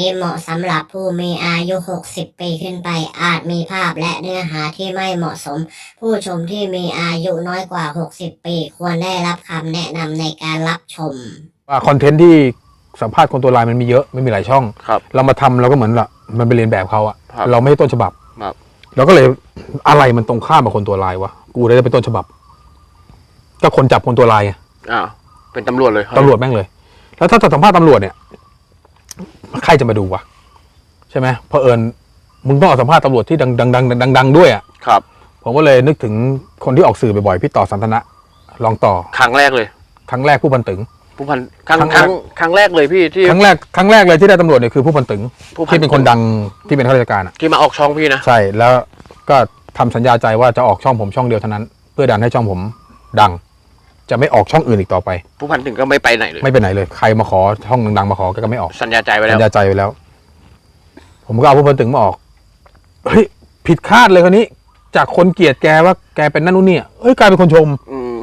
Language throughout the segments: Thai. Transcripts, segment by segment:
นี้เหมาะสำหรับผู้มีอายุ 60 ปีขึ้นไป อาจมีภาพและเนื้อหาที่ไม่เหมาะสม ผู้ชมที่มีอายุน้อยกว่า 60 ปี ควรได้รับคำแนะนำในการรับชม ว่าคอนเทนต์ที่สัมภาษณ์คนตัวลายมันมีเยอะไม่มีหลายช่อง ครับ เรามาทำเราก็เหมือนละมันไปเรียนแบบเขาอะครับ เราไม่ใช่ต้นฉบับ ครับ เราก็เลย อะไรมันตรงข้ามกับคนตัวลายวะกูได้เป็นต้นฉบับ ก็คนจับคนตัวลายไงอ่าเป็นตำรวจเลยตำรวจแม่งเลย แล้วถ้าสัมภาษณ์ตำรวจเนี่ย ใครจะมาดูวะใช่ไหมเพอเอิญมึงต้องเอาสัมภาษณ์ตำรวจที่ดังดังดังดังดังด้วยอะครับ ผมก็เลยนึกถึงคนที่ออกสื่อบ่อยๆพี่ต่อสันทนะลองต่อครั้งแรกเลย ครั้งแรกผู้พันตึง ผู้พันครั้งครั้งครั้งครั้งแรกเลยพี่ที่ ครั้งแรกครั้งแรกเลยที่ได้ตำรวจเนี่ยคือผู้พันตึงผู้พันที่เป็นคนดังที่เป็นข้าราชการอะที่มาออกช่องพี่นะ ใช่แล้วก็ทำสัญญาใจว่าจะออกช่องผมช่องเดียวเท่านั้น เพื่อดันให้ช่องผมดัง จะไม่ออกช่องอื่นอีกต่อไป ผู้พันถึงก็ไม่ไปไหนเลย ไม่ไปไหนเลย ใครมาขอช่องดังๆมาขอก็ไม่ออกสัญญาใจไว้แล้สัวญญาใจไว้แล้ว ผมก็เอาผู้พันตึงมาออกเฮ้ยผิดคาดเลยคนนี้ จากคนเกลียดแกว่าแกเป็นนั่นนู่นนี่เอ้ยกลายเป็นคนชม อืม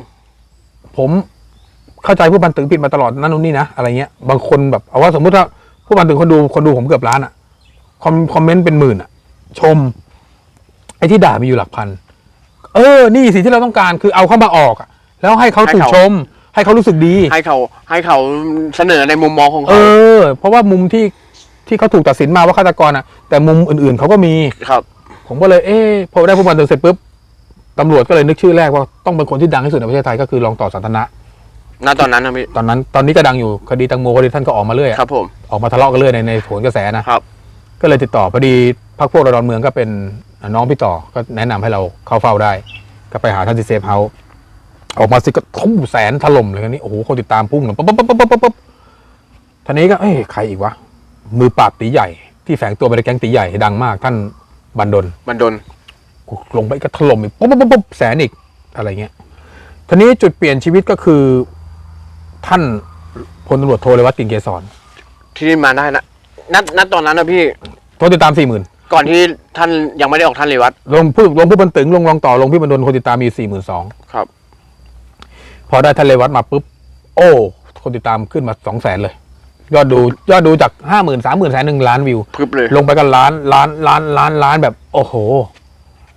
ผมเข้าใจผู้พันตึงผิดมาตลอดนั่นนู่นนี่นะอะไรเงี้ยบางคนแบบเอาว่าสมมุติว่าผู้พันตึงคนดูคนดูผมเกือบล้านอะคอมคอมเมนต์เป็นหมื่นอะชม ไอ้ที่ด่ามีอยู่หลักพัน เออ นี่สิ่งที่เราต้องการคือเอาเข้ามาออกอะ แล้วให้เขาถูกชม ให้เขารู้สึกดี ให้เขาให้เขาเสนอในมุมมองของเอเขาอ เพราะว่ามุมที่ที่เขาถูกตัดสินมาว่าฆาตกรอะแต่มุมอื่นๆเขาก็มี ครับ ผมก็เลย เอ๊ะพอได้ผู้พันตึงเสร็จปุ๊บตำรวจก็เลยนึกชื่อแรกว่าต้องเป็นคนที่ดังที่สุดในประเทศไทยก็คือรองต่อสันทนะ ณตอนนั้นนะพี่ตอนนั้นตอนนี้ก็ดังอยู่คดีตังโมคดีท่านก็ออกมาเรื่อยอะครับผมออกมาทะเลาะกันเรื่อยในในโผลกระแสนะ ครับ ก็เลยติดต่อพอดีพักพวกเราดอนเมืองก็เป็นน้องพี่ต่อก็แนะนำให้เราเข้าเฝ้าได้ ก็ไปหาท่านที่เซฟเฮาส์ ออกมาสิก็ทุ่มแสนถล่มเลยคันนี้โอ้โหคนติดตามพุ่งเลยปั๊บปั๊บปั๊บปั๊บปั๊บปั๊บทีนี้ก็เอ้ยใครอีกวะมือปราบตีใหญ่ ที่แฝงตัวไปในแก๊งตีใหญ่ดังมาก ท่านบันดลมันโดนกูลงไปก็ถล่มอีกปุ๊บปุ๊บปุ๊บปุ๊บแสนอีกอะไรเงี้ยทีนี้จุดเปลี่ยนชีวิตก็คือ ท่านพลตำรวจโทเลวัตกลินเกษรที่นี่มาได้นะณณตอนนั้นนะพี่โทรติดตามสี่หมื่นก่อนที่ท่านยังไม่ได้ออกท่านเรวัตลงผู้ลงผู้บันตึงลงรองต่อลงพี่บรรดลคนติดตามมีสี่หมื่นสองครับ พอได้ทะเลวัดมาปุ๊บ โอ้ คนติดตามขึ้นมาสองแสนเลย ยอดดูยอดดูจากห้าหมื่นสามหมื่นแสนหนึ่งล้านวิว พึบเลยลงไปกันล้านล้านล้านล้านล้านแบบ โอ้โห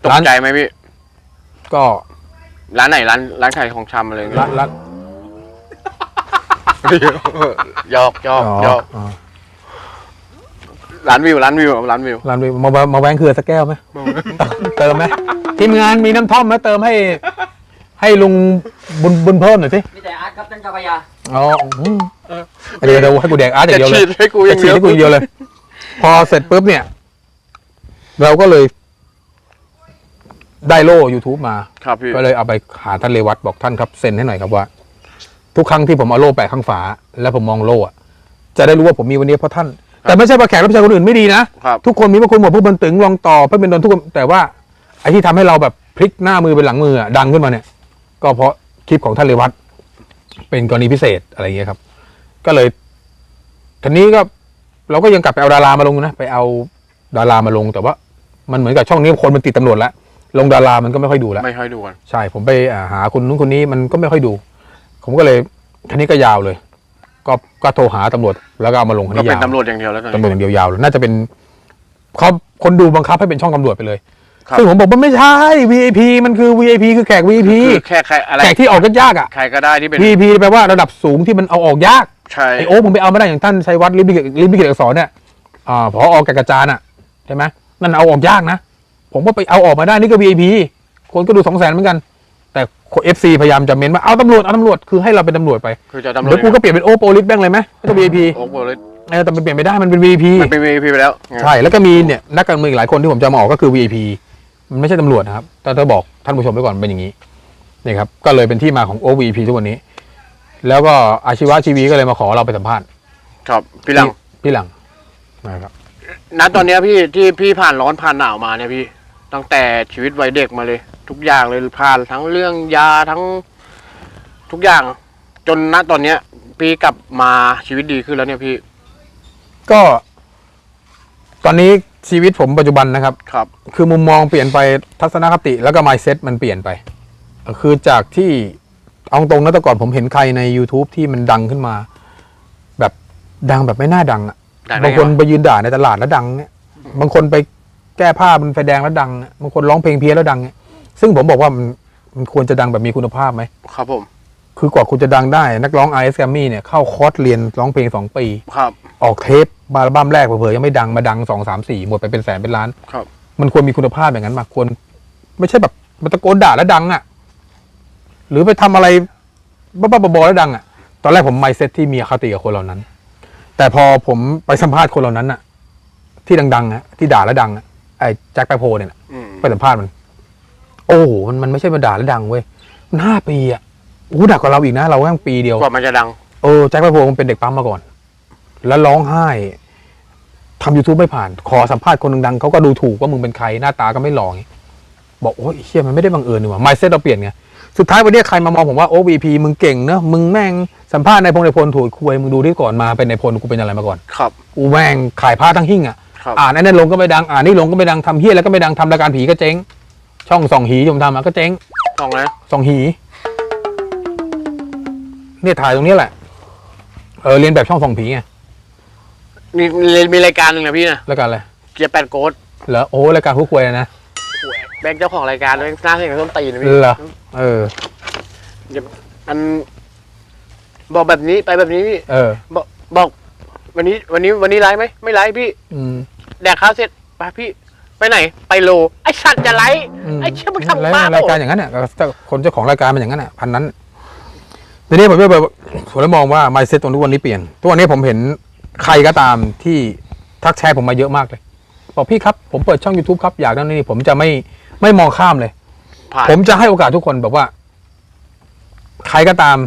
ตกร้านใจไหมพี่ ก็ร้านไหนร้านร้านขายของชำอะไรอย่างเงี้ล้ายนล้านหยอกหยอกหยอกอ๋อร้านวิวร้านวิวร้านวิวล้านวิวมามามาแวงคือสักแก้วไหมเติมไหมทีมงานมีน้ำท่อมไหมเติมให้ ให้ลุงบุญบุญเพิ่มหน่อยสิมีแต่อาร์ตครับท่านเจ้าพระยาอ๋ออืมเดี๋ยวเดี๋ยวให้กูแดกอาร์ตอย่างจะเดียวเลย ฉีดให้กูอจะย่างฉีเดีดยวให้กูอย่างเดียวเลย พอเสร็จปุ๊บเนี่ย เราก็เลย ได้โล่ YouTube มา ครับพี่ ก็เลยเอาไปหาท่านเรวัตบอกท่านครับเซ็นให้หน่อยครับว่า ทุกครั้งที่ผมเอาโล่แปะข้างฝา แล้วผมมองโล่อะจะได้รู้ว่าผมมีวันนี้เพราะท่าน แต่ไม่ใช่ว่าแขกรับเชิญคนอื่นไม่ดีนะครับ ทุกคนมีพระคุณหมดผู้บันตึงรองต่อพระเป็นดนทุกคนแต่ว่าไอ้ที่ทำให้เราแบบพลิกหน้ามือเป็นหลังมืออะดังขึ้นมาเนี่ย ก็เพราะคลิปของท่านเรวัตเป็นกรณีพิเศษอะไรอย่างเงี้ยครับ ก็เลยทีนี้ก็เราก็ยังกลับไปเอาดารามาลงนะไปเอาดารามาลงแต่ว่า มันเหมือนกับช่องนี้คนมันติดตำรวจแล้วลงดารามันก็ไม่ค่อยดูแล้วไม่ค่อยดูกันใช่ผมไปอ่าหาคนนู้นคนนี้มันก็ไม่ค่อยดู ผมก็เลยทีนี้ก็ยาวเลย ก็ก็โทรหาตำรวจแล้วก็เอามาลงคนก็นี้เป็นยาวตำรวจอย่างเดียวแล้วตอนตำรวจนี้อย่างเดียวยาวเลยน่าจะเป็นเขาคนดูบังคับให้เป็นช่องตำรวจไปเลยครับ ซึ่งผมบอกว่าไม่ใช่ VIP มันคือ VIP คือแขก VIP คือแค่ใครอะไรแขกที่ออกยากๆอะ ใครก็ได้ที่เป็น VIP แปลว่าระดับสูงที่มันเอาออกยากใช่ไอโอ้ผมไปเอาไม่ได้อย่างท่านชัยวัฒน์ลิมบิกิลิมบิกิอักษรเนี่ยอ่าพอออกกกระจานอะใช่ไหมนั่นเอาออกยากนะ ผมก็ไปเอาออกมาได้นี่ก็ VIP คนก็ดูสองแสนเหมือนกัน แต่เอฟซีพยายามจะเม้นว่าเอาตำรวจเอาตำรวจคือให้เราเป็นตำรวจไปคือจะตำรวเดี๋จยวกูก็เปลี่ยนเป็นโอโปลิสแบงเลยไหมไม่ต้อง VIP โอ้โหเลยเออแต่มันเปลี่ยนไม่ได้มันเป็น VIP มันเป็น VIP ไปแล้ว ใช่แล้วก็มีเนี่ยนักการเมืองอีกหลายคนที่ผมจะมาออกก็คือ VIP มันไม่ใช่ตำรวจนะครับแต่จะบอกท่านผู้ชมไว้ก่อนเป็นอย่างนี้นี่ครับก็เลยเป็นที่มาของ OVP ทุกวันนี้ แล้วก็อาชีวะชีวีก็เลยมาขอเราไปสัมภาษณ์ครับพี่หลังพี่หลังนะครับณตอนเนี้ยพี่ที่พี่ผ่านร้อนผ่านหนาวมาเนี่ยพี่ ตั้งแต่ชีวิตวัยเด็กมาเลย ทุกอย่างเลยผ่านทั้งเรื่องยาทั้งทุกอย่าง จนณตอนเนี้ย พี่กลับมาชีวิตดีขึ้นแล้วเนี่ยพี่ ก็ ตอนนี้ชีวิตผมปัจจุบันนะครับ ครับ คือมุมมองเปลี่ยนไปทัศนคติแล้วก็ mindset มันเปลี่ยนไป คือจากที่เอาตรงนะแต่ก่อนผมเห็นใครใน YouTube ที่มันดังขึ้นมา แบบดังแบบไม่น่าดังอะด่าได้บางไงคนวะไปยืนด่าในตลาดแล้วดังเนี่ยบางคนไปแก้ผ้าบนไฟแดงแล้วดังเนี่ยบางคนร้องเพลงเพี้ยนแล้วดังเนี่ยซึ่งผมบอกว่ามันมันควรจะดังแบบมีคุณภาพไหม ครับผม คือกว่าคุณจะดังได้ นักร้องไอเอสแกมมี่เนี่ยเข้าคอร์สเรียนร้องเพลงสองปี ครับ ออกเทป อัลบั้มแรกเผลอๆยังไม่ดังมาดังสองสามสี่หมดไปเป็นแสนเป็นล้าน ครับ มันควรมีคุณภาพอย่างนั้นมาควร ไม่ใช่แบบมันตะโกนด่าแล้วดังอะ่ะ หรือไปทำอะไรบ้าๆบอๆแล้วดังอะ่ะ ตอนแรกผมไมเซ็ตที่มีอคติกับคนเหล่านั้น แต่พอผมไปสัมภาษณ์คนเหล่านั้นอะ่ะ ที่ดังๆอะที่ด่าแล้วดังอะไอ้แจ็คแปโพเนี่ยน่ะอืมไปสัมภาษณ์มัน โอ้โหมันมันไม่ใช่มาด่าแล้วดังเว้ยมันห้าปีอะ่ะโอ้โหดักกว่าเราอีกนะเราแค่ปีเดียว กว่ามันจะดัง เออแจ็คแปโพมันเป็นเด็กปั๊มมาก่อน แล้วร้องไห้ ทำ YouTube ไม่ผ่าน ขอสัมภาษณ์คนดังๆเขาก็ดูถูกว่ามึงเป็นใครหน้าตาก็ไม่หล่ออย่างงี้บอกโอ้ยเฮียมันไม่ได้บังเอิญนี่หว่าไมเซ็ตเราเปลี่ยนไงสุดท้ายวันนี้ใครมามองผมว่าโอ้ VP มึงเก่งเนอะมึงแม่งสัมภาษณ์ในายพงในายพลถูกคุยมึงดูที่ก่อนมาเป็นในายพลกูเป็นอะไรมาก่อนครับกูแม่งขายผ้าทั้งหิ้งอะครับอ่านไอ้นั่นลงก็ไม่ดังอ่านนี่ลงก็ไม่ดังทำเฮียแล้วก็ไม่ดังทำรายการผีก็เจ๊ง ช่องส่องหีที่ผมทำอะก็เจ๊งต้องนะส่องหีเนี่ยถ่ายตรงนี้แหละเออเรียนแบบช่องส่องผีไง มีมีรายการหนึ่งนะพี่นะรายการอะไรเกียร์แปดโกดเหรอโอ้รายการคู่ควยนะแบงค์เจ้าของรายการแบงค์หน้าเสียงส้นตีนนะพี่เหรอเออมัน บอกแบบนี้ไปแบบนี้พี่เออ บอกบอก วันนี้ วันนี้วันนี้ไลฟ์ไหมไม่ไลฟ์พี่ อืม แดกข้าวเสร็จไปพี่ไปไหน ไปโล ไอ้สัตว์จะไลฟ์อืมไอ้เชี่ยมึงแล้วทำบ้ารายการอย่างนั้นน่ะก็เจ้าคนเจ้าของรายการมันอย่างนั้นน่ะพันนั้นทีนี้ผมก็แบบผมเลยมองว่าไมเซ็ตตรงทุกวันนี้เปลี่ยนทุกวันนี้ผมเห็น ใครก็ตามที่ทักแชร์ผมมาเยอะมากเลยบอกพี่ครับผมเปิดช่อง YouTube ครับอยากนั่นนี่ผมจะไม่ไม่มองข้ามเลย ผ่านผมจะให้โอกาสทุกคนแบบว่า ใครก็ตาม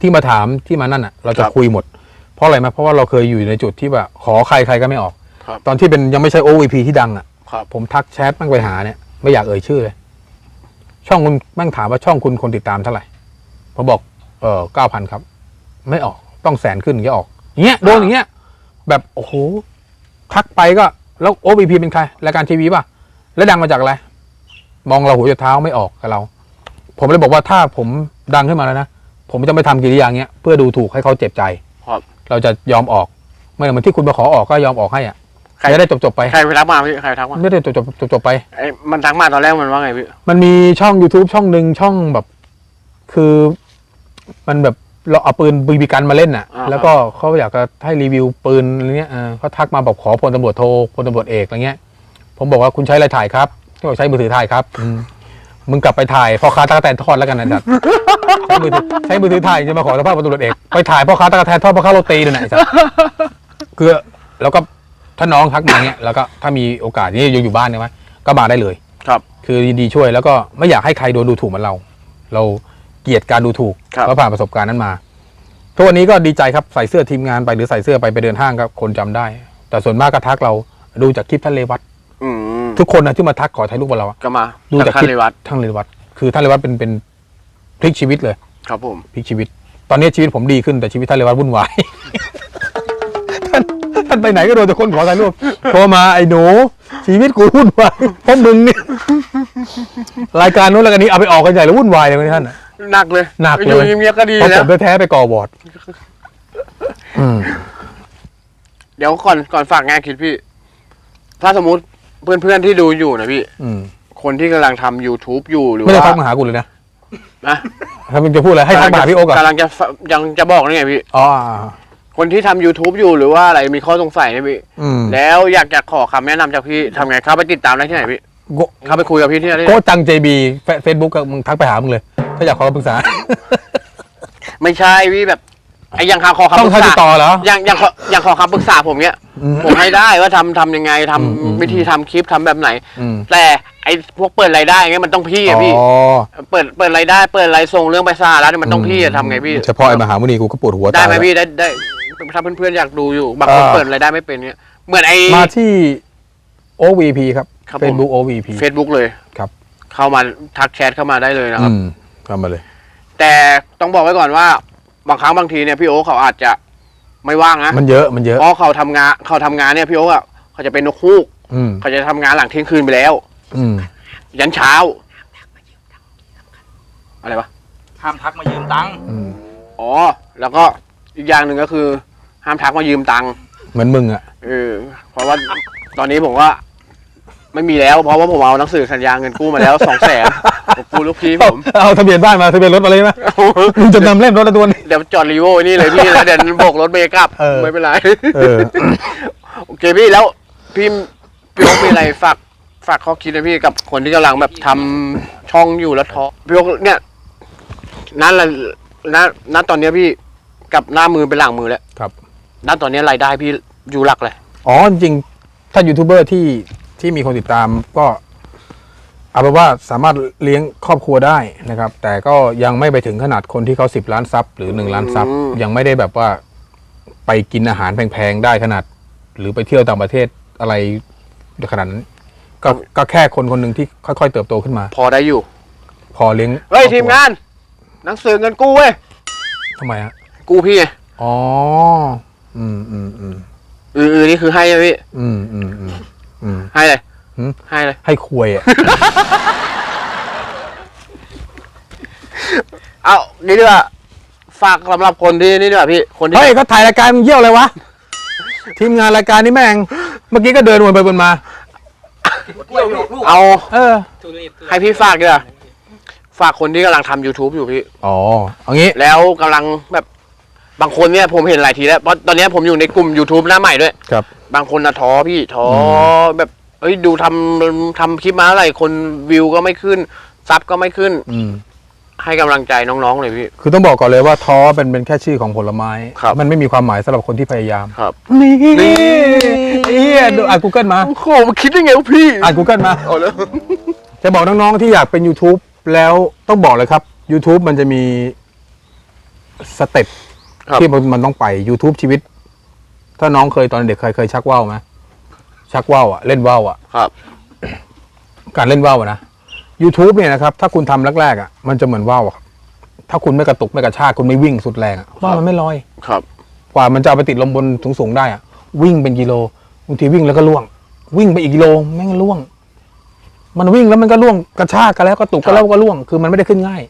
ที่มาถามที่มานั่นอะ เราจะคุยหมด เพราะอะไรไหมเพราะว่าเราเคยอยู่ในจุดที่แบบขอใครใครก็ไม่ออก ครับตอนที่เป็นยังไม่ใช่ OVP ที่ดังอะ ครับผมทักแชทมั่งไปหาเนี่ยไม่อยากเอ่ยชื่อเลย ช่องคุณแมั่งถามว่าช่องคุณคนติดตามเท่าไหร่ ผมบอกเออเก้าพันครับ ไม่ออกต้องแสนขึ้นถึงจะออก อย่างเงี้ยโดนอย่างเงี้ย แบบโอ้โหทักไปก็แล้ว OVP เป็นใครรายการทีวีป่ะ แล้วดังมาจากอะไร มองเราหัวจะเท้าไม่ออกกับเรา ผมเลยบอกว่าถ้าผมดังขึ้นมาแล้วนะผมจะไม่ทำกิริยาอย่างเงี้ยเพื่อดูถูกให้เขาเจ็บใจครับเราจะยอมออกไม่เหมือนที่คุณมาขอออกก็ยอมออกให้อะใครจะได้จบจบๆไปใครไปทักมาพี่ใครทักมาไม่ได้จบจบจบจบๆไปไอ้มันทักมาตอนแรกมันว่าไงพี่มันมีช่อง YouTube ช่องหนึ่งช่องแบบ คือ มันแบบ เราเอาปืนบีบีกันมาเล่นน่ะ อ่า แล้วก็เขาอยากจะให้รีวิวปืนอะไรเงี้ยเออเขาทักมาบอกขอพลตำรวจโทพลตำรวจเอกอะไรเงี้ย ผมบอกว่าคุณใช้อะไรถ่ายครับก็บอกใช้มือถือถ่ายครับอืมมึงกลับไปถ่ายพ่อค้าตะกแตนทอดแล้วกันนะจัดใช้มือถือใช้มือถือถ่ายจะมาขอสัมภาษณ์พลตำรวจเอกไปถ่ายพ่อค้าตะกแตนทอดพ่อค้าโรตีนั่นแหละไอ้สัสคือแล้วก็ถ้าน้องทักมาเนี้ยแล้วก็ถ้ามีโอกาสนี่ยังอยู่บ้านใช่ไหมก็มาได้เลย ครับ คือยินดีช่วยแล้วก็ไม่อยากให้ใครโดนดูถูกเหมือนเรา เรา เกลียดการดูถูกครับเพราะผ่านประสบการณ์นั้นมาทุกวันนี้ก็ดีใจครับใส่เสื้อทีมงานไปหรือใส่เสื้อไปไปเดินห้างก็คนจำได้ แต่ส่วนมากก็ทักเราดูจากคลิปท่านเลวัตอืมทุกคนนะที่มาทักขอถ่ายรูปกับเราอะก็มาดูจากท่าคลินปเลวัตท่านเลวัตคือท่านเลวัตเป็นเป็นพลิกชีวิตเลย ครับผม พลิกชีวิต ตอนนี้ชีวิตผมดีขึ้นแต่ชีวิตท่านเลวัตวุ่นวาย ท่านท่านไปไหนก็โดนแต่คนขอถ่ายรูปโทรมาไอ้หนู ชีวิตกูวุ่นวายเพราะมึงเนี่ย รายการนู้นรายการนี้เอาไปออกกันใหญ่แล้ววุ่นวายเลยท่านอะ หนักเลยหนักเลย อยู่เงียบๆก็ดีเพราะแล้ผว มแท้ๆไปก่อบอร์ดอืม เดี๋ยวก่อนก่อนฝากงานคิดพี่ ถ้าสมมุติเพื่อนๆที่ดูอยู่นะพี่ อืมคนที่กำลังทำ YouTube อยู่หรือไม่ได้ว่าทักมาหากูเลยนะนะถ้ามึงจะพูดอะไรให้ทักมาหาพี่โอ๊กอะกำลังจะยังจะบอกนี่ไงพี่ อ๋อคนที่ทำ YouTube อยู่หรือว่าอะไรมีข้อสงสัยเนี่ยพี่ อืมแล้วอยากจะขอคำแนะนำจากพี่ทำไงเข้าไปติดตามได้ที่ไหนพี่โกเข้าไปคุยกับพี่ที่ไหนได้โกจังเจบีเฟซบุ๊กมึงทักไปหามึงเลย ถ้าอยากขอคำปรึกษา ไม่ใช่พี่แบบไอ้อยังขอคำต้องปรึกทางติดษาต่อเหรอ อย่างอย่างขออย่างขอคำปรึกษาผมเนี้ย อืมผมให้ได้ว่าทำทำยังไงทำอืมอืม วิธีทำคลิปทำแบบไหน อืมแต่ไอ้พวกเปิดรายได้เงี้ยมันต้องพี่อะพี่ อ๋อเปิดเปิดรายได้เปิดรายส่งเรื่องไปสหรัฐเนี่ยมันต้องพี่อะทำไงพี่เฉพาะไอ้มหามุนีกูก็ปวดหัวได้ตายไหมแล้ว พี่ได้ได้ถ้าเพื่อนๆอยากดูอยู่บางคนอ่า เปิดรายได้ไม่เป็นเนี่ยเหมือนไอ้ มาที่ OVP ครับ ครับผม Facebook OVP เฟซบุ๊กเลยครับ เข้ามาทักแชทเข้ามาได้เลยนะครับ อืม เข้ามาเลย แต่ต้องบอกไว้ก่อนว่า บางครั้งบางทีเนี่ยพี่โอ๊คเขาอาจจะไม่ว่างนะมันเยอะมันเยอะ เพราะเขาทำงานเขาทำงานเนี่ยพี่โอ๊คอะเขาจะเป็นนกฮูกอืมเขาจะทำงานหลังเที่ยงคืนไปแล้ว อืมยันเช้า อะไรวะ ห้ามทักมายืมตังค์อืมอ๋อ แล้วก็อีกอย่างหนึ่งก็คือ ห้ามทักมายืมตังค์เหมือนมึงอะเออเพราะว่าตอนนี้ผมว่า ไม่มีแล้วเพราะว่าผมเอาหนังสือสัญญาเงินกู้มาแล้วสองแสนผมกู้ลูกพี่ผมเอาทะเบียนบ้านมาทะเบียนรถมาเลยไหมมึงจะนำเล่มรถละตัวนี้เดี๋ยวจอดรีโวนี่เลยพี่แล้วเดี๋ยวโบกรถเมย์กลับเออไม่เป็นไรเออโอเคพี่แล้วพี่พี่โอ๊คมีอะไรฝากฝากข้อคิดนะพี่กับคนที่กำลังแบบทำช่องอยู่แล้วท้อพี่โอ๊คเนี่ยนั่นแหละณณตอนเนี้ยพี่กับหน้ามือเป็นหลังมือแล้วครับณตอนเนี้ยรายได้พี่อยู่หลักเลยอ๋อจริงๆถ้ายูทูบเบอร์ที่ ที่มีคนติดตามก็เอาเป็นว่าสามารถเลี้ยงครอบครัวได้นะครับ แต่ก็ยังไม่ไปถึงขนาดคนที่เขาสิบล้านซับหรือหนึ่งล้านซับอืมยังไม่ได้แบบว่าไปกินอาหารแพงๆได้ขนาด หรือไปเที่ยวต่างประเทศอะไรขนาดนั้นก็ก็แค่คนคนหนึ่งที่ค่อยๆ เติบโตขึ้นมา พอได้อยู่ พอเลี้ยงเฮ้ย ครอบครัวทีมงาน หนังสือเงินกู้เว้ย ทำไมฮะกู้พี่ไงอ๋ออืมอืมอืมเออเออนี่คือให้ไหมพี่ อืมอืมอืม อืม ให้เลยหืม ให้เลย ให้ควยอะ เอานี่ดีกว่าฝากสำหรับคนที่นี่ดีกว่าพี่ คนที่เฮ้ยเขาถ่ายรายการมึงเยี่ยวเลยวะ ทีมงานรายการนี้แม่ง เมื่อกี้ก็เดินวนไปวนมา เอาเออ ให้พี่ฝากดีกว่าฝากคนที่กำลังทำ YouTube อยู่พี่ อ๋อ เอางี้ แล้วกำลังแบบ บางคนเนี่ยผมเห็นหลายทีแล้วเพราะตอนเนี้ยผมอยู่ในกลุ่ม YouTube หน้าใหม่ด้วย ครับ บางคนนะท้อพี่ท้อมแบบเอ้ยดูทำทำคลิปมาเท่าไหร่คนวิวก็ไม่ขึ้นซับก็ไม่ขึ้น อืม ให้กำลังใจน้องๆเลยพี่ คือต้องบอกก่อนเลยว่าท้อเป็นเป็นแค่ชื่อของผลไม้ ครับ มันไม่มีความหมายสำหรับคนที่พยายาม ครับ นี่นี่เฮียดูอ่าน Google มา โอ้โหมันคิดได้ไงวะพี่อ่าน Google มา เอาแล้ว จะบอกน้องๆที่อยากเป็น YouTube แล้วต้องบอกเลยครับ YouTube มันจะมีสเต็ป ครับ ที่มันมันต้องไป YouTube ชีวิต ถ้าน้องเคยตอนเด็กเคยเคยชักว่าวไหมชักว่าวอะเล่นว่าวอะครับ การเล่นว่าวอะนะ YouTube เนี่ยนะครับ ถ้าคุณทำแรกๆอะมันจะเหมือนว่าวอะครับถ้าคุณไม่กระตุกไม่กระชากคุณไม่วิ่งสุดแรงอะว่าวมันไม่ลอย ครับ กว่ามันจะเอาไปติดลมบนสูงๆได้อะวิ่งเป็นกิโลบางทีวิ่งแล้วก็ล่วง วิ่งไปอีกกิโลแม่งล่วง มันวิ่งแล้วมันก็ล่วงกระชากกันแล้วก็ตุกกันแล้วก็ล่วง คือมันไม่ได้ขึ้นง่าย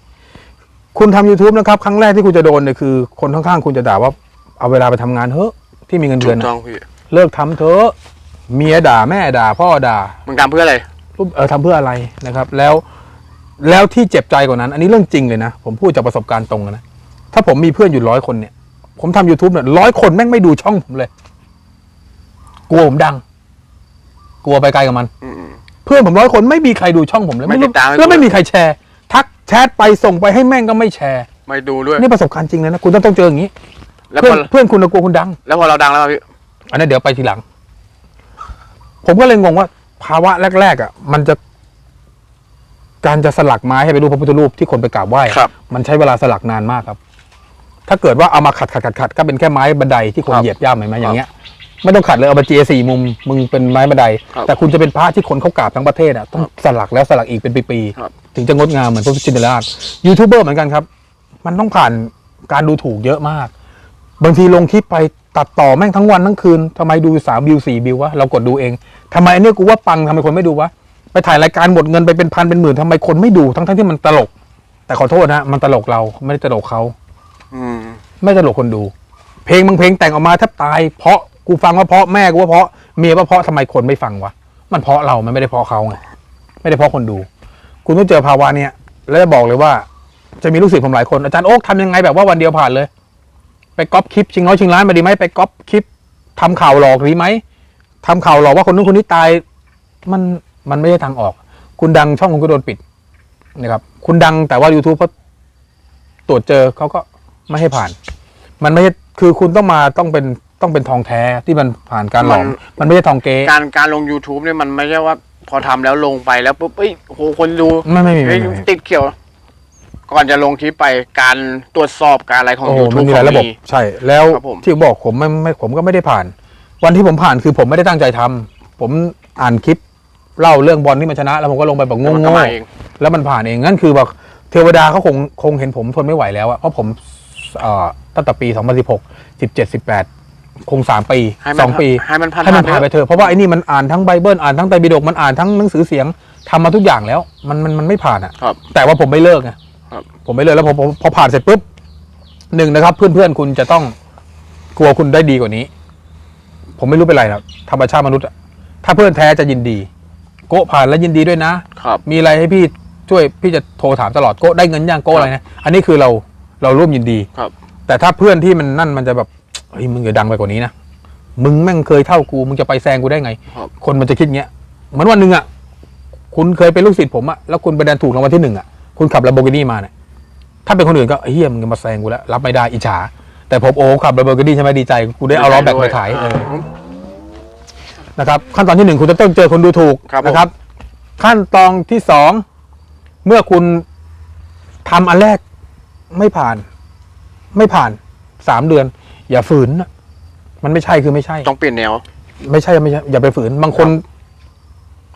คุณทำ YouTube นะครับ ครั้งแรกที่คุณจะโดนเนี่ยคือ คนข้างๆ คุณจะด่าว่าเอาเวลาไปทำงานเถอะที่มีเงินถูเดือนกอะต้องพี่ เลิกทำเถอะเมียด่าแม่ด่าพ่อด่า มึงทำเพื่ออะไร รูปเออทำเพื่ออะไรนะครับ แล้วแล้วที่เจ็บใจกว่านั้น อันนี้เรื่องจริงเลยนะ ผมพูดจากประสบการณ์ตรงนะ ถ้าผมมีเพื่อนอยู่ร้อยคนเนี่ย ผมทำ YouTube เนี่ยร้อยคนแม่งไม่ดูช่องผมเลย กลัวผมดัง กลัวไปไกลกับมัน อืม เพื่อนผมร้อยคนไม่มีใครดูช่องผมเลยไม่ติดตามไม่ดูแล้วไม่มีใครแชร์ ทักแชทไปส่งไปให้แม่งก็ไม่แชร์ ไม่ดูด้วย นี่ประสบการณ์จริงเลยนะ คุณต้องต้องเจออย่างนี้ แล้วเพื่พอนอเพื่อนคุณน่ะกลัวคุณดัง แล้วพอเราดังแล้วอะพี่ อันนั้นเดี๋ยวไปทีหลัง ผมก็เลยงงว่า ภาวะแรก ๆ อะ มันจะ การจะสลักไม้ให้เป็นรูปพระพุทธรูปที่คนไปกราบไหว้อะครับ มันใช้เวลาสลักนานมากครับ ถ้าเกิดว่าเอามาขัดขัดขัดขัดก็เป็นแค่ไม้บันไดที่คนครับเหยียบย่ำเห็นไหมอย่างเงี้ยไม่ต้องขัดเลยเอามาเจียสี่มุม มึงเป็นไม้บันได ครับแต่คุณจะเป็นพระที่คนเขากราบทั้งประเทศอะต้องสลักแล้วสลักอีกเป็นปีครับๆ ถึงจะงดงามเหมือนพระพุทธชินราชยูทูบเบอร์เหมือนกันครับ มันต้องผ่านการดูถูกเยอะมาก บางทีลงคลิปไปตัดต่อแม่งทั้งวันทั้งคืนทำไมดูสามวิวสี่วิววะเรากดดูเองทำไมอันเนี้ยกูว่าปังทำไมคนไม่ดูวะไปถ่ายรายการหมดเงินไปเป็นพันเป็นหมื่นทำไมคนไม่ดูทั้งทั้งที่มันตลก แต่ขอโทษนะมันตลกเราไม่ได้ตลกเขาอืมไม่ตลกคนดู เพลงบางเพลงแต่งออกมาแทบตาย เพราะกูฟังว่าเพราะแม่กูว่าเพราะเมียว่าเพราะทำไมคนไม่ฟังวะมันเพราะเรามันไม่ได้เพราะเขาไงไม่ได้เพราะคนดู คุณต้องเจอภาวะเนี้ยแล้วจะบอกเลยว่า จะมีลูกศิษย์ผมหลายคนอาจารย์โอ๊กทำยังไงแบบว่าวันเดียวผ่านเลย ไปก๊อปคลิปชิงร้อยชิงล้านมาดีไหมไปก๊อปคลิปทำข่าวหลอกดีไหมทำข่าวหลอกว่าคนนู้นคนนี้ตาย มันมันไม่ใช่ทางออก คุณดังช่องคุณก็โดนปิดนะครับ คุณดังแต่ว่า YouTube เขาตรวจเจอเขาก็ไม่ให้ผ่าน มันไม่ใช่คือคุณต้องมาต้องเป็น ต้องเป็นทองแท้ที่มันผ่านการหลอมมันมันไม่ใช่ทองเก๊การการลง YouTube เนี่ยมันไม่ใช่ว่าพอทำแล้วลงไปแล้วปุ๊บเอ้ยโหคนดูไม่ไม่มีเฮ้ไม่ยมีไม่มีติดเขียว ก่อนจะลงคลิปไปการตรวจสอบการอะไรของโอ้โห YouTube มันมีหลายระบบเขามีใช่ แล้วครับผมที่ผมบอกผมไม่ไม่ผมก็ไม่ได้ผ่าน วันที่ผมผ่านคือผมไม่ได้ตั้งใจทำผมอ่านคลิปเล่าเรื่องบอลที่มันชนะ แล้วผมก็ลงไปแบบงมันงก็ๆมาเองแล้วมันผ่านเองนั่นคือแบบเทวดาเขาคงคงเห็นผมทนไม่ไหวแล้วอะเพราะผมเอ่อตั้งแต่ปี 2016 17 18 คง3ปีให้มัน2ปีให้มันผ่านให้มันผ่านไปไปเถอะเพราะว่าไอ้นี่มันอ่านทั้งไบเบิลอ่านทั้งไตรปิฎกมันอ่านทั้งหนังสือเสียงทำมาทุกอย่างแล้ว มันมันมันไม่ผ่านอะครับ แต่ว่าผมไม่เลิกไงครับ ผมไม่เลิกแล้วพอพอพอผ่านเสร็จปุ๊บหนึ่งนะครับเพื่อนๆคุณจะต้องกลัวคุณได้ดีกว่านี้ ผมไม่รู้เป็นไรนะธรรมชาติมนุษย์อะถ้าเพื่อนแท้จะยินดี โกะผ่านแล้วยินดีด้วยนะ ครับ มีอะไรให้พี่ช่วยพี่จะโทรถามตลอดโกะได้เงินย่างโกะอะไรนะอันนี้คือเราเราร่วมยินดี ครับ แต่ถ้าเพื่อนที่มันนั่นมันจะแบบ เฮ้ยมึงอย่าดังไปกว่านี้นะมึงแม่งเคยเท่ากูมึงจะไปแซงกูได้ไง ครับคนมันจะคิดเงี้ยเหมือนวันหนึ่งอะคุณเคยเป็นลูกศิษย์ผมอะแล้วคุณไปดันถูกรางวัลที่หนึ่งอะคุณขับลาโบกินี่มาเนี่ยถ้าเป็นคนอื่นก็เฮียมึงจะมาแซงกูแล้วรับไม่ได้อิจฉา แต่ผมโอ้ขับลาโบกินี่ใช่ไหมดีใจกูได้เอาล้อแบกไปขายเออนะครับขั้นตอนที่หนึ่งคุณจะต้องเจอคนดูถูกครับผม นะครับ ขั้นตอนที่สองเมื่อคุณทำอันแรกไม่ผ่าน ไม่ผ่านสามเดือน อย่าฝืนนะมันไม่ใช่คือไม่ใช่ ต้องเปลี่ยนแนว ไม่ใช่ไม่ใช่อย่าไปฝืนบางคน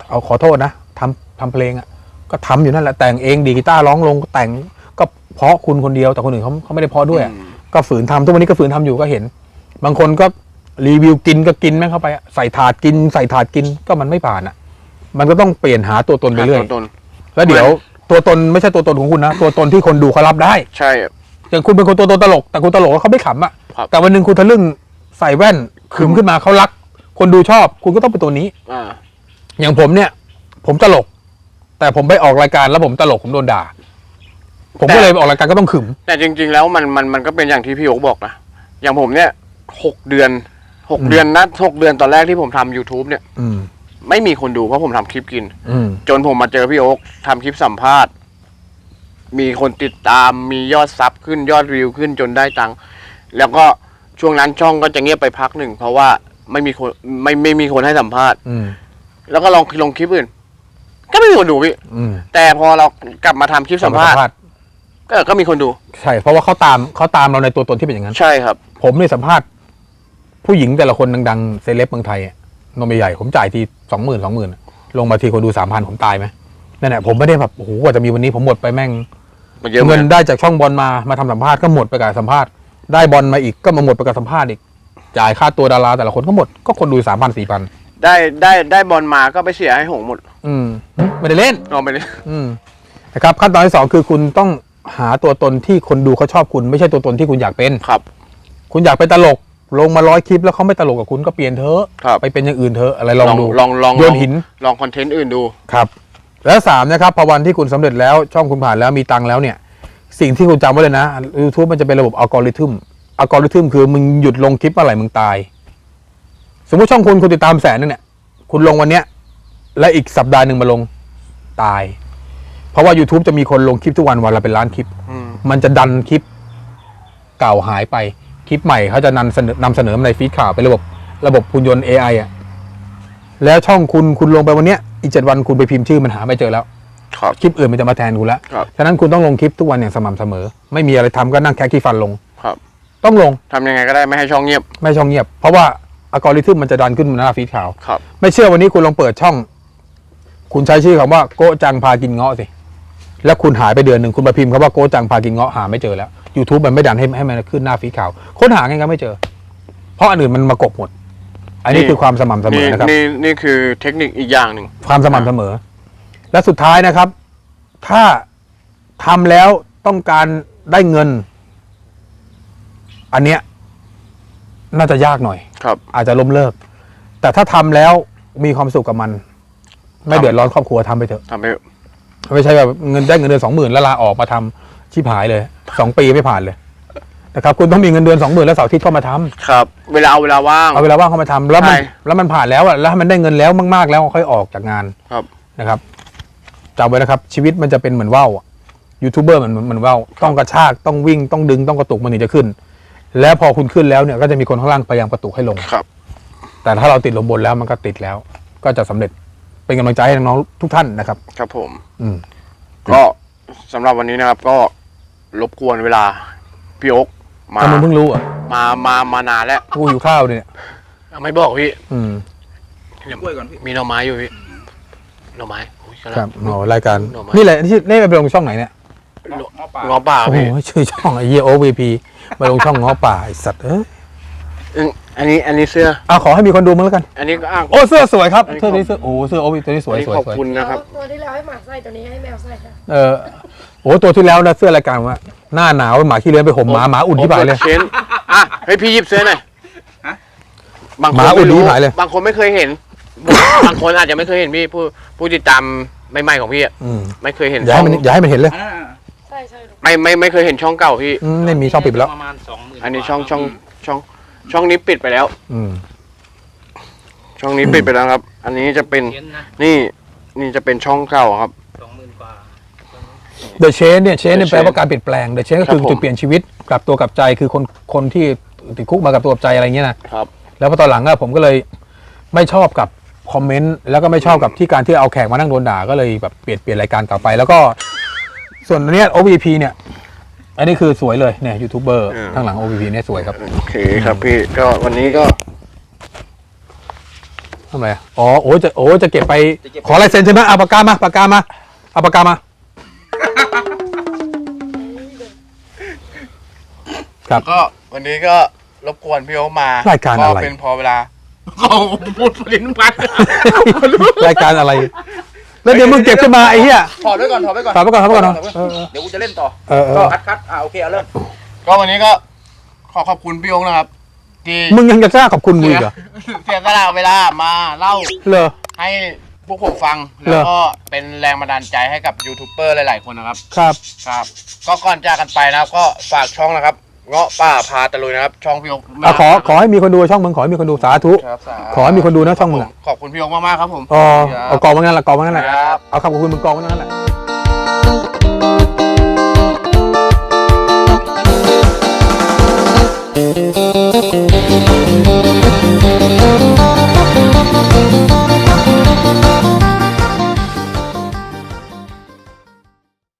เอาขอโทษนะทำทำเพลงอะก็ทำอยู่นั่นแหละแต่งเองดีดกีตาร์ร้องลงก็แต่ง ก็เพราะคุณคนเดียวแต่คนอื่นเขาเขาไม่ได้เพราะด้วยอะอืม ก็ฝืนทำทุกวันนี้ก็ฝืนทำอยู่ก็เห็น บางคนก็รีวิวกินก็กินแม่งเข้าไปอะใส่ถาดกิน ใส่ถาดกินก็มันไม่ผ่านอะ มันก็ต้องเปลี่ยนหาตัวตนไปเรื่อยตัวตนแล้วเดี๋ยวตัวตนไม่ใช่ตัวตนของคุณนะ ตัวตนที่คนดูเขารับได้ ใช่ อย่างคุณเป็นคนตัวตนตลก แต่คุณตลกแล้วเขาไม่ขำอะ ครับแต่วันหนึ่งคุณทะลึ่งใส่แว่นขึมขึ้นมาเขารัก คนดูชอบ คุณก็ต้องเป็นตัวนี้ อ่า อย่างผมเนี่ย ผมตลก แต่ผมไปออกรายการแล้วผมตลกผมโดนด่า ผมก็เลยไปออกรายการก็ต้องขึม แต่จริง ๆ แล้วมันมันมันก็เป็นอย่างที่พี่โอ๊คบอกนะ อย่างผมเนี่ยหกเดือนหกอืม เดือนนะหกเดือนตอนแรกที่ผมทำ YouTube เนี่ย อืม ไม่มีคนดูเพราะผมทำคลิปกิน อืม จนผมมาเจอพี่โอ๊คทำคลิปสัมภาษณ์ มีคนติดตามมียอดซับขึ้นยอดวิวขึ้นจนได้ตังค์ แล้วก็ช่วงนั้นช่องก็จะเงียบไปพักหนึ่งเพราะว่าไม่มีคนไม่ไม่มีคนให้สัมภาษณ์ อืมแล้วก็ลองลงคลิปอื่น ก็ไม่มีคนดูพี่อืมแต่พอเรากลับมาทำคลิปสัมภาษณ์ก็ก็มีคนดู ใช่เพราะว่าเขาตามเขาตามเราในตัวตนที่เป็นอย่างนั้น ใช่ครับ ผมเนี่ยสัมภาษณ์ ผู้หญิงแต่ละคนดังๆเซเลบเมืองไทยอะนมใหญ่ๆผมจ่ายทีสองหมื่นสองหมื่นลงมาทีคนดูสามพันผมตายไหมนั่นแหละผมไม่ได้แบบโอ้โหกว่าจะมีวันนี้ผมหมดไปแม่ง มันเยอะเงินเหมือนกันได้จากช่องบอลมามาทำสัมภาษณ์ก็หมดไปกับสัมภาษณ์ ได้บอลมาอีกก็มาหมดไปกับสัมภาษณ์อีก จ่ายค่าตัวดาราแต่ละคนก็หมดก็คนดูสามพันสี่พันได้ได้ได้บอลมาก็ไปเสียให้หงหมดอืมไม่ได้เล่น เอาไปเลย อืมนะครับขั้นตอนที่สองคือคุณต้องหาตัวตนที่คนดูเขาชอบคุณ ไม่ใช่ตัวตนที่คุณอยากเป็น ครับ คุณอยากเป็นตลก ลงมาร้อยคลิปแล้วเขาไม่ตลกกับคุณก็เปลี่ยนเถอะครับ ไปเป็นอย่างอื่นเถอะอะไรลองดูลองลองโยลอนงหิน ลองคอนเทนต์อื่นดู ครับ แล้วสามนะครับพอวันที่คุณสำเร็จแล้วช่องคุณผ่านแล้วมีตังค์แล้วเนี่ย สิ่งที่คุณจำไว้เลยนะ YouTube มันจะเป็นระบบอัลกอริทึมอัลกอริทึมคือมึงหยุดลงคลิปเมื่อไหร่มึงตาย สมมติช่องคุณคุณติดตามแสนนึงเนี่ย คุณลงวันเนี้ย และอีกสัปดาห์หนึ่งมาลงตาย เพราะว่า YouTube จะมีคนลงคลิปทุกวันวันละเป็นล้านคลิป อืม มันจะดันคลิปเก่าหายไป คลิปใหม่เขาจะนำเสนอนำเสนอในฟีดข่าวเป็นระบบระบบหุ่นยนต์ AI อะแล้วช่องคุณคุณลงไปวันเนี้ยอีกเจ็ดวันคุณไปพิมพ์ชื่อมันหาไม่เจอแล้ว ครับคลิปอื่นมันจะมาแทนคุณแล้วครับ ฉะนั้นคุณต้องลงคลิปทุกวันอย่างสม่ำเสมอ ไม่มีอะไรทำก็นั่งแคะขี้ฟันลง ครับต้องลงทำยังไงก็ได้ไม่ให้ช่องเงียบไม่ช่องเงียบ เพราะว่าอัลกอริทึมมันจะดันขึ้นหน้าฟีดข่าว ครับ ไม่เชื่อวันนี้คุณลองเปิดช่อง คุณใช้ชื่อคำว่าโกจังพากินเงาะสิ แล้วคุณหายไปเดือนหนึ่งคุณมาพิมพ์คำว่าโกจังพากินเงาะหาไม่เจอแล้ว YouTube มันไม่ดันให้ให้มันขึ้นหน้าฟีดข่าวค้นหาไงก็ไม่เจอ เพราะอันอื่นมันมากบหมด อันนี้นี่ คือความสม่ำเสมนี่อนะครับ นี่นี่คือเทคนิคอีกอย่างหนึ่ง ความสม่ำเสมอ และสุดท้ายนะครับ ถ้าทำแล้วต้องการได้เงิน อันเนี้ยน่าจะยากหน่อย ครับ อาจจะล้มเลิก แต่ถ้าทำแล้วมีความสุขกับมัน ไม่ครับเดือดร้อนครอบครัวทำไปเถอะทำให้ไม่ใช่แบบเงินได้เงินเดือนสองหมื่นแล้วลาออกมาทำชิบหายเลยสองปีไม่ผ่านเลยนะครับ คุณต้องมีเงินเดือนสองหมื่นแล้วเสาร์อาทิตย์เข้ามาทำครับ เวลาเอาเวลาว่าง เอาเวลาว่างเข้ามาทำแล้วมันใช่ แล้วมันผ่านแล้วอะแล้วให้มันได้เงินแล้วมากๆแล้วค่อยออกจากงานครับ นะครับ จำไว้นะครับ ชีวิตมันจะเป็นเหมือนว่าวอะยูทูบเบอร์มันเหมือนเหมือนว่าวต้องกระชากต้องวิ่งต้องดึงต้องกระตุกมันถึงจะขึ้น แล้วพอคุณขึ้นแล้วเนี่ยก็จะมีคนข้างล่างพยายามกระตุกให้ลงครับ แต่ถ้าเราติดลมบนแล้วมันก็ติดแล้ว ก็จะสำเร็จเป็นกำลังใจให้น้องๆทุกท่านนะครับ ครับผม อืมก็สำหรับวันนี้นะครับ ก็รบกวนเวลาพี่โอ๊กมาถ้ามึงเพิ่งรู้อะมามามานานแล้วกูอยู่ข้าวเนี่ยไม่บอกพี่ อืมกล้วยก่อนพี่มีหน่อไม้อยู่พี่หน่อไม้ อุ๊ยกำลังครับโอ้รายการหน่อไม้นี่แหละที่นี่ไปลงช่องไหนเนี่ย หม้อปลาง้อป่าโอ้โหพี่ชื่อช่องไอเยียโอวีพีมาลงช่องง้อป่าไอสัตว์เอ้ยอืมอันนี้อันนี้เสื้อ เอาขอให้มีคนดูมั้งแล้วกัน อันนี้ก็อ้าง โอ้เสื้อสวยครับอันนี้ เสื้อนี้เสื้อโอ้เสื้อโอวีตัวนี้สวยอันนี้สวยขอบสวยคุณนะครับตัวที่แล้วให้หมาใส่ตัวนี้ให้แมวใส่ค่ะเออโอ้ตัวที่แล้วนะเสื้อรายการว่าหน้าหนาวหมาขี้เลื้อนไปห่มหมาหมาอุ่นที่บ่ายเลยเชนอะให้พี่หยิบเสื้อหน่อยบางหคนมาอุไม่ดรู้ดีหายเลย บางคนไม่เคยเห็น บางคนอาจจะไม่เคยเห็นพี่ผู้ผู้ติดตามใหม่ๆของพี่อะอืมไม่เคยเห็นอย่าให้มันช่องอย่าให้มันเห็นเลย อันนั้นน่ะใช่ใช่ลูกไม่ไม่ไม่เคยเห็นช่องเก่าพี่ อืมไม่มีช่องปิดไปแล้ว ประมาณสองหมื่นอันนี้ช่องช่องช่อง ช่องนี้ปิดไปแล้ว อืม ช่องนี้ปิดไปแล้วครับ อันนี้จะเป็นเย็นนะนี่นี่จะเป็นช่องเก่าครับ สองหมื่นกว่า The Change เนี่ย Change เนี่ย The แปลว่า Change การเปลี่ยนแปลง The Change ก็คือครับผม จุดเปลี่ยนชีวิตกลับตัวกลับใจคือคนคนที่ติดคุกมากับตัวกับใจอะไรเงี้ยนะครับ แล้วพอตอนหลังอะผมก็เลยไม่ชอบกับ คอมเมนต์แล้วก็ไม่ชอบกับที่การที่เอาแขกมานั่งโดนด่าก็เลยแบบเปลี่ยนเปลี่ยนรายการกลับไป แล้วก็ส่วนอันเนี้ย OVP เนี่ย อันนี้คือสวยเลยเนี่ยยูทูบเบอร์ข้างหลัง OVP เนี่ยสวยครับโอเคครับพี่ก็วันนี้ก็ทำไมอะอ๋อโอ้ยจะโอ้ยจะเก็บไป ขอลายเซ็นใช่ไหมเอาปากกามาปากกามาเอาปากกามา ครับ ก็วันนี้ก็รบกวนพี่โอมารายการอะไรเป็นพอเวลา เขาพูดลิ้นพันรายการอะไร แล้วเดี๋ยวมึงเก็บขึ้นมาไอ้เหี้ย ถอดไว้ก่อนถอดไว้ก่อนถอดไว้ก่อนถอดไว้ก่อนเนอะถดไว้เออเออ เดี๋ยวกูจะเล่นต่อเออเอก็อคัดคัดอ่าโอเคเอาเริ่มก็วันนี้ก็ขอขอบคุณพี่โอ๊คนะครับ ที่มึงยังจะกล้าขอบคุณกูเสีอียกเหรอเสียสละเวลามาเล่าเหรอ ให้พวกผมฟังแล้วก็เป็นแรงบันดาลใจให้กับยูทูบเบอร์หลาย ๆ คนนะครับ ครับ ครับ ก็ก่อนจากกันไปนะครับ ก็ฝากช่องนะครับ เงาะป้าพาตะลุยนะครับ ช่องพี่โอ๊คมะขอขอให้มีคนดูช่องมึงขอให้มีคนดูสาธุขอให้มีคนดูนะช่องมึงขอบคุณพี่โอ๊คมากๆครับผมเอากองมันนั่นแหละกองมันนั่นแหละเอาขอบคุณมึงกองมันนั่นแหละ